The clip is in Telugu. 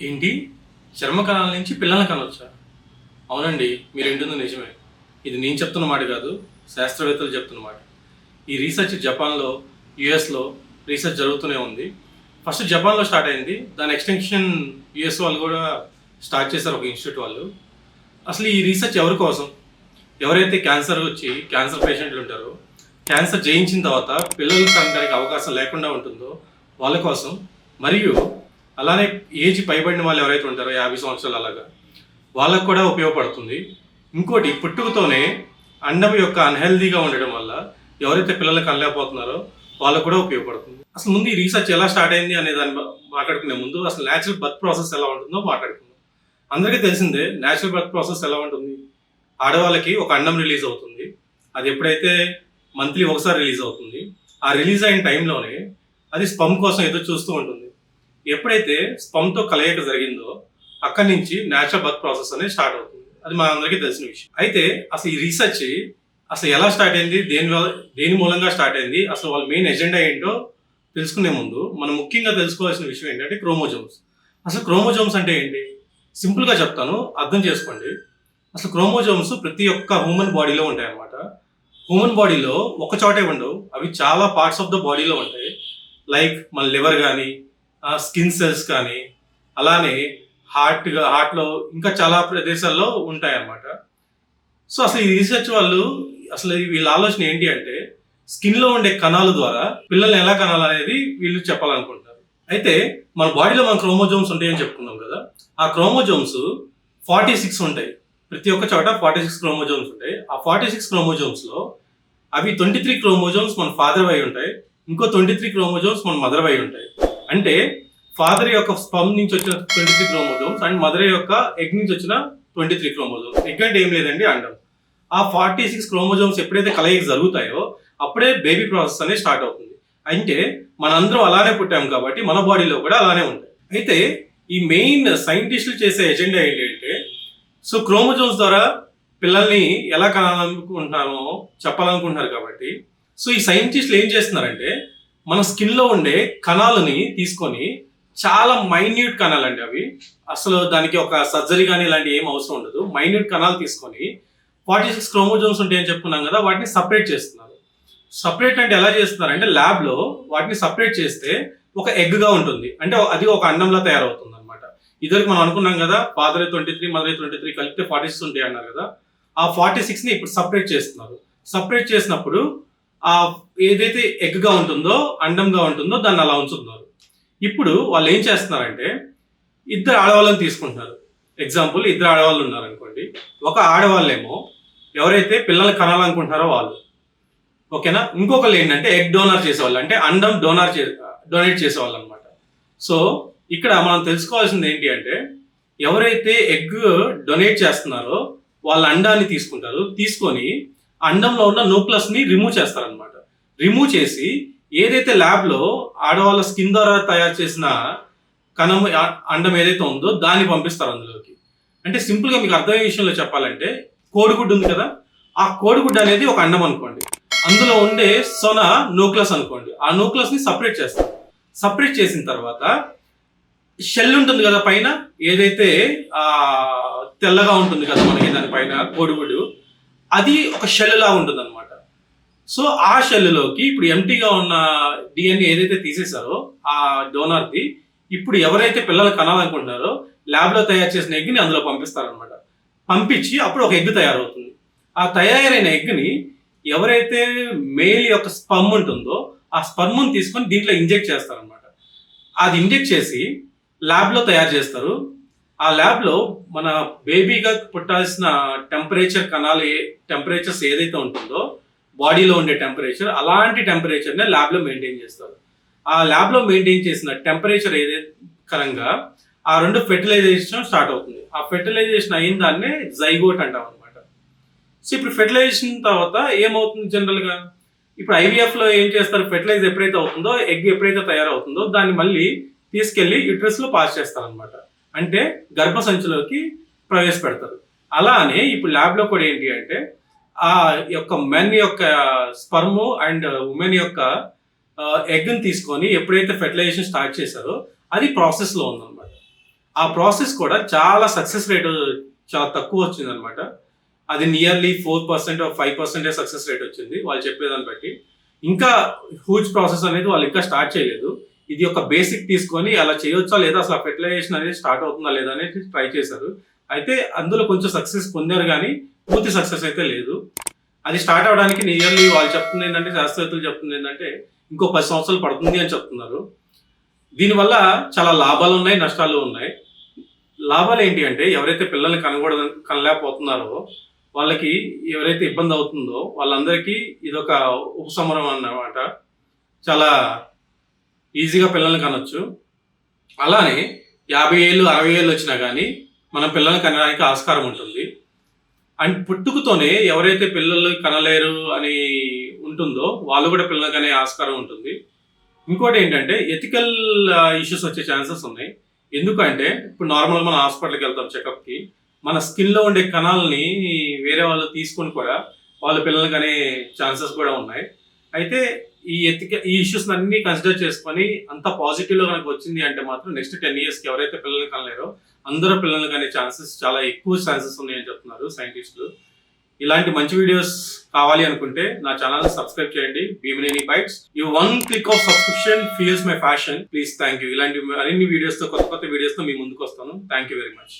ఏంటి? చర్మకణాల నుంచి పిల్లల్ని కనొచ్చా అవునండి మీరు వింటుంది నిజమే. ఇది నేను చెప్తున్న మాట కాదు శాస్త్రవేత్తలు చెప్తున్న మాట. ఈ రీసెర్చ్ జపాన్లో యుఎస్లో రీసెర్చ్ జరుగుతూనే ఉంది. ఫస్ట్ జపాన్లో స్టార్ట్ అయింది. దాని ఎక్స్టెన్షన్ యుఎస్ వాళ్ళు కూడా స్టార్ట్ చేశారు ఒక ఇన్స్టిట్యూట్ వాళ్ళు. అసలు ఈ రీసెర్చ్ ఎవరి కోసం? ఎవరైతే క్యాన్సర్ వచ్చి క్యాన్సర్ పేషెంట్లు ఉంటారో క్యాన్సర్ జయించిన తర్వాత పిల్లలు కనడానికి అవకాశం లేకుండా ఉంటుందో వాళ్ళ కోసం మరియు అలానే ఏజ్ పైబడిన వాళ్ళు ఎవరైతే ఉంటారో యాభై సంవత్సరాలు అలాగా వాళ్ళకు కూడా ఉపయోగపడుతుంది. ఇంకోటి పుట్టుకతోనే అండం యొక్క అన్హెల్దీగా ఉండడం వల్ల ఎవరైతే పిల్లలు కనలేకపోతున్నారో వాళ్ళకు కూడా ఉపయోగపడుతుంది. అసలు ముందు ఈ రీసెర్చ్ ఎలా స్టార్ట్ అయింది అనే దాన్ని మాట్లాడుకునే ముందు అసలు న్యాచురల్ బర్త్ ప్రాసెస్ ఎలా ఉంటుందో మాట్లాడుకుందాం. అందరికీ తెలిసిందే న్యాచురల్ బర్త్ ప్రాసెస్ ఎలా ఉంటుంది? ఆడవాళ్ళకి ఒక అండం రిలీజ్ అవుతుంది. అది ఎప్పుడైతే మంత్లీ ఒకసారి రిలీజ్ అవుతుంది ఆ రిలీజ్ అయిన టైంలోనే అది స్పమ్ కోసం ఎదురు చూస్తూ ఉంటుంది. ఎప్పుడైతే స్పమ్తో కలయిక జరిగిందో అక్కడి నుంచి న్యాచురల్ బర్త్ ప్రాసెస్ అనేది స్టార్ట్ అవుతుంది. అది మన అందరికీ తెలిసిన విషయం. అయితే అసలు ఈ రీసెర్చ్ అసలు ఎలా స్టార్ట్ అయింది? దేని దేని మూలంగా స్టార్ట్ అయింది? అసలు వాళ్ళ మెయిన్ ఎజెండా ఏంటో తెలుసుకునే ముందు మనం ముఖ్యంగా తెలుసుకోవాల్సిన విషయం ఏంటంటే క్రోమోజోమ్స్ అసలు క్రోమోజోమ్స్ అంటే ఏంటి? సింపుల్గా చెప్తాను అర్థం చేసుకోండి. అసలు క్రోమోజోమ్స్ ప్రతి ఒక్క హ్యూమన్ బాడీలో ఉంటాయి అన్నమాట హ్యూమన్ బాడీలో ఒక చోటే ఉండవు. అవి చాలా పార్ట్స్ ఆఫ్ ద బాడీలో ఉంటాయి. లైక్ మన లివర్ కానీ స్కిన్ సెల్స్ కానీ అలానే హార్ట్ హార్ట్లో ఇంకా చాలా ప్రదేశాల్లో ఉంటాయి అన్నమాట సో అసలు ఈ రీసెర్చ్ వాళ్ళు అసలు వీళ్ళ ఆలోచన ఏంటి అంటే స్కిన్లో ఉండే కణాల ద్వారా పిల్లల్ని ఎలా కనాలనేది వీళ్ళు చెప్పాలనుకుంటారు అయితే మన బాడీలో మన క్రోమోజోమ్స్ ఉంటాయని చెప్పుకున్నాం కదా ఆ క్రోమోజోమ్స్ ఫార్టీ సిక్స్ ఉంటాయి. ప్రతి ఒక్క చోట ఫార్టీ సిక్స్ క్రోమోజోమ్స్ ఉంటాయి. ఆ ఫార్టీ సిక్స్ క్రోమోజోమ్స్లో అవి ట్వంటీ త్రీ క్రోమోజోమ్స్ మన ఫాదర్ అయి ఉంటాయి. ఇంకో ట్వంటీ త్రీ క్రోమోజోమ్స్ మన మదర్ అయి ఉంటాయి. అంటే ఫాదర్ యొక్క స్పమ్ నుంచి వచ్చిన twenty three chromosomes and mother యొక్క ఎగ్ నుంచి వచ్చిన ట్వంటీ త్రీ క్రోమోజోమ్స్ ఎగ్ అంటే ఏం లేదండి అండం. ఆ ఫార్టీ సిక్స్ క్రోమోజోమ్స్ ఎప్పుడైతే కలయిక జరుగుతాయో అప్పుడే బేబీ ప్రాసెస్ అనేది స్టార్ట్ అవుతుంది. అంటే మనందరం అలానే పుట్టాం కాబట్టి మన బాడీలో కూడా అలానే ఉంటాయి అయితే ఈ మెయిన్ సైంటిస్టులు చేసే ఎజెండా ఏంటంటే సో క్రోమోజోమ్స్ ద్వారా పిల్లల్ని ఎలా కనాలనుకుంటున్నామో చెప్పాలనుకుంటున్నారు కాబట్టి సో ఈ సైంటిస్టులు ఏం చేస్తున్నారంటే మన స్కిన్లో ఉండే కణాలని తీసుకొని చాలా మైన్యూట్ కణాలు అండి అవి. అసలు దానికి ఒక సర్జరీ కానీ ఇలాంటి ఏం అవసరం ఉండదు. మైన్యూట్ కణాలు తీసుకొని ఫార్టీ సిక్స్ క్రోమోజోమ్స్ ఉంటాయని చెప్పుకున్నాం కదా వాటిని సపరేట్ చేస్తున్నారు. సపరేట్ అంటే ఎలా చేస్తున్నారు అంటే ల్యాబ్లో వాటిని సపరేట్ చేస్తే ఒక ఎగ్గా ఉంటుంది. అంటే అది ఒక అండంలా తయారవుతుంది అనమాట ఇద్దరికి మనం అనుకున్నాం కదా father twenty three mother twenty three కలిపితే ఫార్టీ సిక్స్ ఉంటాయి అన్నారు కదా. ఆ ఫార్టీ సిక్స్ని ఇప్పుడు సపరేట్ చేస్తున్నారు. సపరేట్ చేసినప్పుడు ఆ ఏదైతే ఎగ్గా ఉంటుందో అండంగా ఉంటుందో దాన్ని అలా ఉంచుతున్నారు. ఇప్పుడు వాళ్ళు ఏం చేస్తున్నారంటే ఇద్దరు ఆడవాళ్ళని తీసుకుంటున్నారు. ఎగ్జాంపుల్ ఇద్దరు ఆడవాళ్ళు ఉన్నారు అనుకోండి ఒక ఆడవాళ్ళేమో ఎవరైతే పిల్లల్ని కనాలనుకుంటున్నారో వాళ్ళు. ఓకేనా? ఇంకొకళ్ళు ఏంటంటే ఎగ్ డోనర్ చేసేవాళ్ళు. అంటే అండం డోనర్ చే డొనేట్ చేసేవాళ్ళు అనమాట సో ఇక్కడ మనం తెలుసుకోవాల్సింది ఏంటి అంటే ఎవరైతే ఎగ్ డొనేట్ చేస్తున్నారో వాళ్ళ అండాన్ని తీసుకుంటారు తీసుకొని అండంలో ఉన్న న్యూక్లస్ని రిమూవ్ చేస్తారనమాట రిమూవ్ చేసి ఏదైతే ల్యాబ్లో ఆడవాళ్ళ స్కిన్ ద్వారా తయారు చేసిన కణం అండం ఏదైతే ఉందో దాన్ని పంపిస్తారు అందులోకి. అంటే సింపుల్గా మీకు అర్థమయ్యే విషయంలో చెప్పాలంటే కోడిగుడ్డు ఉంది కదా? ఆ కోడిగుడ్డు అనేది ఒక అండం అనుకోండి. అందులో ఉండే సొన న్యూక్లస్ అనుకోండి. ఆ న్యూక్లస్ని సపరేట్ చేస్తారు. సపరేట్ చేసిన తర్వాత షెల్ ఉంటుంది కదా పైన? ఏదైతే తెల్లగా ఉంటుంది కదా మనకి దానిపైన కోడిగుడ్డు అది ఒక షెల్లులా ఉంటుంది అనమాట సో ఆ షెల్లోకి ఇప్పుడు ఎంటీగా ఉన్న డిఎన్ఏ ఏదైతే తీసేశారో ఆ డోనర్ది ఇప్పుడు ఎవరైతే పిల్లలు కనాలనుకుంటున్నారో ల్యాబ్లో తయారు చేసిన ఎగ్ని అందులో పంపిస్తారనమాట పంపించి అప్పుడు ఒక ఎగ్ తయారవుతుంది. ఆ తయారైన ఎగ్ని ఎవరైతే మేల్ యొక్క స్పమ్ ఉంటుందో ఆ స్పర్మ్ని తీసుకొని దీంట్లో ఇంజెక్ట్ చేస్తారనమాట అది ఇంజెక్ట్ చేసి ల్యాబ్లో తయారు చేస్తారు. ఆ ల్యాబ్లో మన బేబీగా పుట్టాల్సిన టెంపరేచర్ కణాలు ఏ టెంపరేచర్స్ ఏదైతే ఉంటుందో బాడీలో ఉండే టెంపరేచర్ అలాంటి టెంపరేచర్నే ల్యాబ్లో మెయింటైన్ చేస్తారు. ఆ ల్యాబ్లో మెయింటైన్ చేసిన టెంపరేచర్ ఏదైతే కరంగా ఆ రెండు ఫెర్టిలైజేషన్ స్టార్ట్ అవుతుంది. ఆ ఫెర్టిలైజేషన్ అయిన దాన్నే జైగోట్ అంటాం అనమాట సో ఇప్పుడు ఫెర్టిలైజేషన్ తర్వాత ఏమవుతుంది జనరల్గా ఇప్పుడు ఐవీఎఫ్లో ఏం చేస్తారు? ఫెర్టిలైజ్ ఎప్పుడైతే అవుతుందో ఎగ్ ఎప్పుడైతే తయారవుతుందో దాన్ని మళ్ళీ తీసుకెళ్ళి యుట్రస్లో పాస్ చేస్తారనమాట అంటే గర్భసంచిలోకి ప్రవేశపెడతారు. అలానే ఇప్పుడు ల్యాబ్లో కూడా ఏంటి అంటే ఆ యొక్క మెన్ యొక్క స్పర్ము అండ్ ఉమెన్ యొక్క ఎగ్ని తీసుకొని ఎప్పుడైతే ఫెర్టిలైజేషన్ స్టార్ట్ చేశారో అది ప్రాసెస్లో ఉందన్నమాట. ఆ ప్రాసెస్ కూడా చాలా సక్సెస్ రేట్ చాలా తక్కువ వచ్చింది అనమాట అది నియర్లీ ఫోర్ పర్సెంట్ ఫైవ్ పర్సెంటే సక్సెస్ రేట్ వచ్చింది వాళ్ళు చెప్పేదాన్ని బట్టి. ఇంకా హ్యూజ్ ప్రాసెస్ అనేది వాళ్ళు ఇంకా స్టార్ట్ చేయలేదు. ఇది ఒక బేసిక్ తీసుకొని అలా చేయొచ్చా లేదా అసలు ఫెర్టిలైజేషన్ అనేది స్టార్ట్ అవుతుందా లేదా అనేది ట్రై చేశారు. అయితే అందులో కొంచెం సక్సెస్ పొందారు కానీ పూర్తి సక్సెస్ అయితే లేదు. అది స్టార్ట్ అవడానికి నియర్లీ వాళ్ళు చెప్తుంది ఏంటంటే శాస్త్రవేత్తలు చెప్తుంది ఏంటంటే ఇంకో పది సంవత్సరాలు పడుతుంది అని చెప్తున్నారు. దీనివల్ల చాలా లాభాలు ఉన్నాయి నష్టాలు ఉన్నాయి. లాభాలు ఏంటి అంటే ఎవరైతే పిల్లల్ని కనకూడ కనలేకపోతున్నారో వాళ్ళకి ఎవరైతే ఇబ్బంది అవుతుందో వాళ్ళందరికీ ఇదొక ఉపశమనం అన్నమాట. చాలా ఈజీగా పిల్లల్ని కనొచ్చు. అలానే యాభై ఏళ్ళు అరవై ఏళ్ళు వచ్చినా కానీ మనం పిల్లల్ని కనడానికి ఆస్కారం ఉంటుంది. అండ్ పుట్టుకతోనే ఎవరైతే పిల్లలు కనలేరు అని ఉంటుందో వాళ్ళు కూడా పిల్లలు కనే ఆస్కారం ఉంటుంది. ఇంకోటి ఏంటంటే ఎథికల్ ఇష్యూస్ వచ్చే ఛాన్సెస్ ఉన్నాయి. ఎందుకంటే ఇప్పుడు నార్మల్ మనం హాస్పిటల్కి వెళ్తాం చెకప్కి. మన స్కిన్లో ఉండే కణాలని వేరే వాళ్ళు తీసుకొని కూడా వాళ్ళ పిల్లలు కనే ఛాన్సెస్ కూడా ఉన్నాయి. అయితే ఈ ఎత్తిక ఈ ఇష్యూస్ అన్ని కన్సిడర్ చేసుకొని అంత పాజిటివ్లో కనుక వచ్చింది అంటే మాత్రం నెక్స్ట్ టెన్ ఇయర్స్కి ఎవరైతే పిల్లల్ని కనలేరో అందరూ పిల్లల్ని కనే ఛాన్సెస్ చాలా ఎక్కువ ఛాన్సెస్ ఉన్నాయని చెప్తున్నారు సైంటిస్టులు ఇలాంటి మంచి వీడియోస్ కావాలి అనుకుంటే నా ఛానల్ సబ్స్క్రైబ్ చేయండి. Bhimineni bytes you one click of subscription feels my fashion please thank you ఇలాంటి మరిన్ని వీడియోస్తో కొత్త కొత్త వీడియోస్తో మీ ముందుకు వస్తాను. Thank you very much